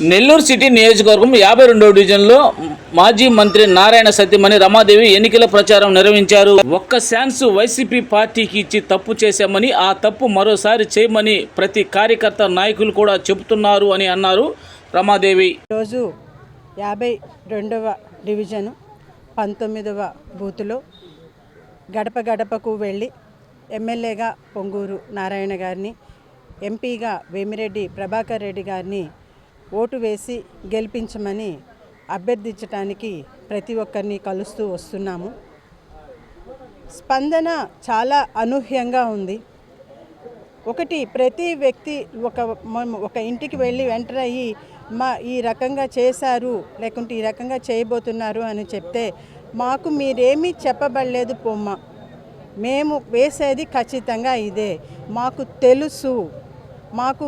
Nellore city నియోజకవర్గం యాభై రెండవ డివిజన్లో మాజీ మంత్రి నారాయణ సత్యమణి రమాదేవి ఎన్నికల ప్రచారం నిర్వహించారు. ఒక్క ఛాన్స్ వైసీపీ పార్టీకి ఇచ్చి తప్పు చేశామని ఆ తప్పు మరోసారి చేయమని ప్రతి కార్యకర్త నాయకులు కూడా చెబుతున్నారు అని అన్నారు రమాదేవి. రోజు యాభై రెండవ డివిజను పంతొమ్మిదవ బూతులో గడప గడపకు వెళ్ళి ఎమ్మెల్యేగా పొంగూరు నారాయణ గారిని ఎంపీగా వేమిరెడ్డి ప్రభాకర్ రెడ్డి గారిని ఓటు వేసి గెలిపించమని అభ్యర్థించడానికి ప్రతి ఒక్కరిని కలుస్తూ వస్తున్నాము. స్పందన చాలా అనూహ్యంగా ఉంది. ఒకటి ప్రతి వ్యక్తి ఒక మ- ఒక ఇంటికి వెళ్ళి వెంటర్ అయ్యి మా ఈ రకంగా చేశారు లేకుంటే ఈ రకంగా చేయబోతున్నారు అని చెప్తే మాకు మీరేమీ చెప్పబడలేదు పొమ్మ. మేము వేసేది ఖచ్చితంగా ఇదే. మాకు తెలుసు. మాకు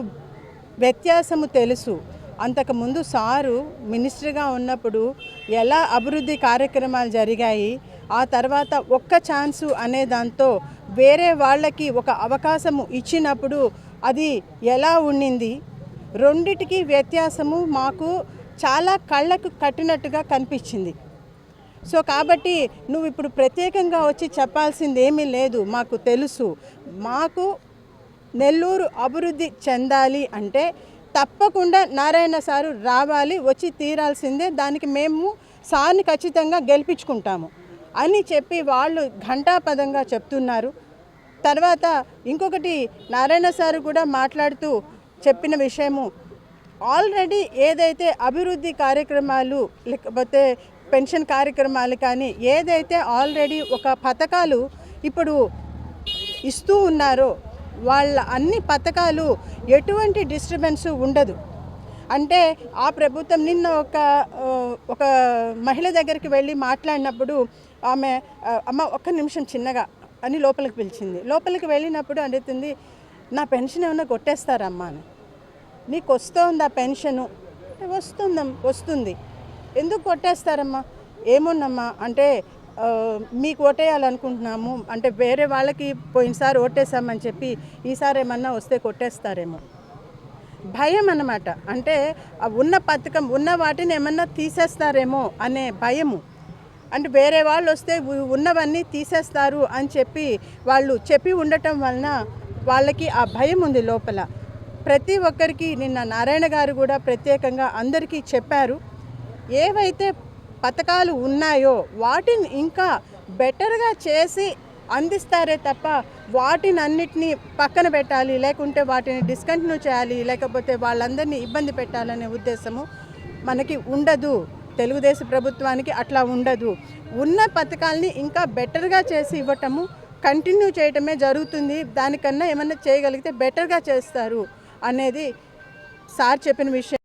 వ్యత్యాసము తెలుసు. అంతకుముందు సారు మినిస్టర్గా ఉన్నప్పుడు ఎలా అభివృద్ధి కార్యక్రమాలు జరిగాయి ఆ తర్వాత ఒక్క ఛాన్సు అనే దాంతో వేరే వాళ్ళకి ఒక అవకాశము ఇచ్చినప్పుడు అది ఎలా ఉండింది? రెండిటికి వ్యత్యాసము మాకు చాలా కళ్ళకు కట్టినట్టుగా కనిపించింది. సో కాబట్టి నువ్వు ఇప్పుడు ప్రత్యేకంగా వచ్చి చెప్పాల్సింది ఏమీ లేదు మాకు తెలుసు. మాకు నెల్లూరు అభివృద్ధి చెందాలి అంటే తప్పకుండా నారాయణ సారు రావాలి వచ్చి తీరాల్సిందే. దానికి మేము సార్ని ఖచ్చితంగా గెలిపించుకుంటాము అని చెప్పి వాళ్ళు ఘంటాపదంగా చెప్తున్నారు. తర్వాత ఇంకొకటి నారాయణ సారు కూడా మాట్లాడుతూ చెప్పిన విషయము ఆల్రెడీ ఏదైతే అభివృద్ధి కార్యక్రమాలు లేకపోతే పెన్షన్ కార్యక్రమాలు కానీ ఏదైతే ఆల్రెడీ ఒక పథకాలు ఇప్పుడు ఇస్తూ ఉన్నారో వాళ్ళ అన్ని పథకాలు ఎటువంటి డిస్టర్బెన్స్ ఉండదు. అంటే ఆ ప్రభుత్వం నిన్న ఒక ఒక మహిళ దగ్గరికి వెళ్ళి మాట్లాడినప్పుడు ఆమె అమ్మ ఒక్క నిమిషం చిన్నగా అని లోపలికి పిలిచింది. లోపలికి వెళ్ళినప్పుడు అడుగుతుంది నా పెన్షన్ ఏమైనా కొట్టేస్తారమ్మా అని. నీకు వస్తోందా పెన్షను? వస్తుందం వస్తుంది. ఎందుకు కొట్టేస్తారమ్మా? ఏమోనమ్మా అంటే మీకు ఓటేయాలనుకుంటున్నాము అంటే వేరే వాళ్ళకి పోయినసారి ఓటేసామని చెప్పి ఈసారి ఏమన్నా వస్తే కొట్టేస్తారేమో. భయం అన్నమాట. అంటే ఉన్న పథకం ఉన్న వాటిని ఏమన్నా తీసేస్తారేమో అనే భయము. అంటే వేరే వాళ్ళు వస్తే ఉన్నవన్నీ తీసేస్తారు అని చెప్పి వాళ్ళు చెప్పి ఉండటం వలన వాళ్ళకి ఆ భయం ఉంది లోపల. ప్రతి ఒక్కరికి నిన్న నారాయణ గారు కూడా ప్రత్యేకంగా అందరికీ చెప్పారు. ఏవైతే పథకాలు ఉన్నాయో వాటిని ఇంకా బెటర్గా చేసి అందిస్తారే తప్ప వాటిని అన్నిటినీ పక్కన పెట్టాలి లేకుంటే వాటిని డిస్కంటిన్యూ చేయాలి లేకపోతే వాళ్ళందరినీ ఇబ్బంది పెట్టాలనే ఉద్దేశము మనకి ఉండదు. తెలుగుదేశం ప్రభుత్వానికి అట్లా ఉండదు. ఉన్న పథకాలని ఇంకా బెటర్గా చేసి ఇవ్వటము కంటిన్యూ చేయటమే జరుగుతుంది. దానికన్నా ఏమన్నా చేయగలిగితే బెటర్గా చేస్తారు అనేది సార్ చెప్పిన విషయం.